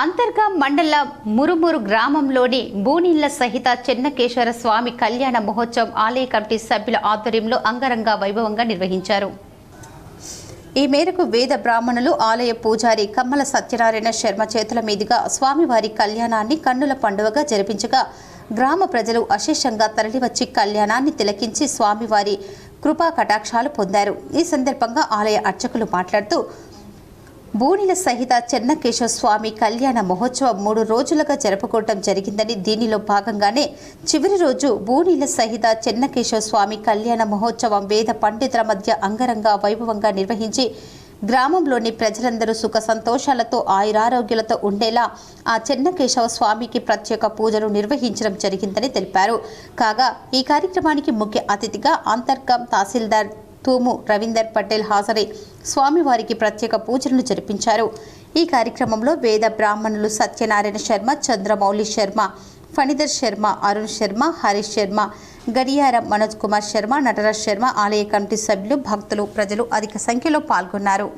అంతర్గా మండల మురుమురు గ్రామంలోని బూనీళ్ళ సహిత చెన్నకేశ్వర స్వామి కళ్యాణ మహోత్సవం ఆలయ కమిటీ సభ్యుల ఆధ్వర్యంలో అంగరంగ వైభవంగా నిర్వహించారు. ఈ మేరకు వేద బ్రాహ్మణులు ఆలయ పూజారి కమ్మల సత్యనారాయణ శర్మ చేతుల మీదుగా స్వామివారి కళ్యాణాన్ని కన్నుల పండుగగా జరిపించగా గ్రామ ప్రజలు అశేషంగా తరలివచ్చి కళ్యాణాన్ని తిలకించి స్వామివారి కృపా కటాక్షాలు పొందారు. ఈ సందర్భంగా ఆలయ అర్చకులు మాట్లాడుతూ బూనిల సహిత చెన్నకేశవ స్వామి కళ్యాణ మహోత్సవం మూడు రోజులుగా జరుపుకోవటం జరిగిందని దీనిలో భాగంగానే చివరి రోజు బూనిల సహిత చెన్నకేశవ స్వామి కళ్యాణ మహోత్సవం వేద పండితుల మధ్య అంగరంగ వైభవంగా నిర్వహించి గ్రామంలోని ప్రజలందరూ సుఖ సంతోషాలతో ఆయురారోగ్యాలతో ఉండేలా ఆ చెన్నకేశవ స్వామికి ప్రత్యేక పూజలు నిర్వహించడం జరిగిందని తెలిపారు. కాగా ఈ కార్యక్రమానికి ముఖ్య అతిథిగా అంతర్గం తహసీల్దార్ తూము రవీందర్ పటేల్ హాజరై స్వామివారికి ప్రత్యేక పూజలను జరిపించారు. ఈ కార్యక్రమంలో వేద బ్రాహ్మణులు సత్యనారాయణ శర్మ చంద్రమౌళి శర్మ ఫణిధర్ శర్మ అరుణ్ శర్మ హరీష్ శర్మ గడియారం మనోజ్ కుమార్ శర్మ నటరాజ్ శర్మ ఆలయ కమిటీ సభ్యులు భక్తులు ప్రజలు అధిక సంఖ్యలో పాల్గొన్నారు.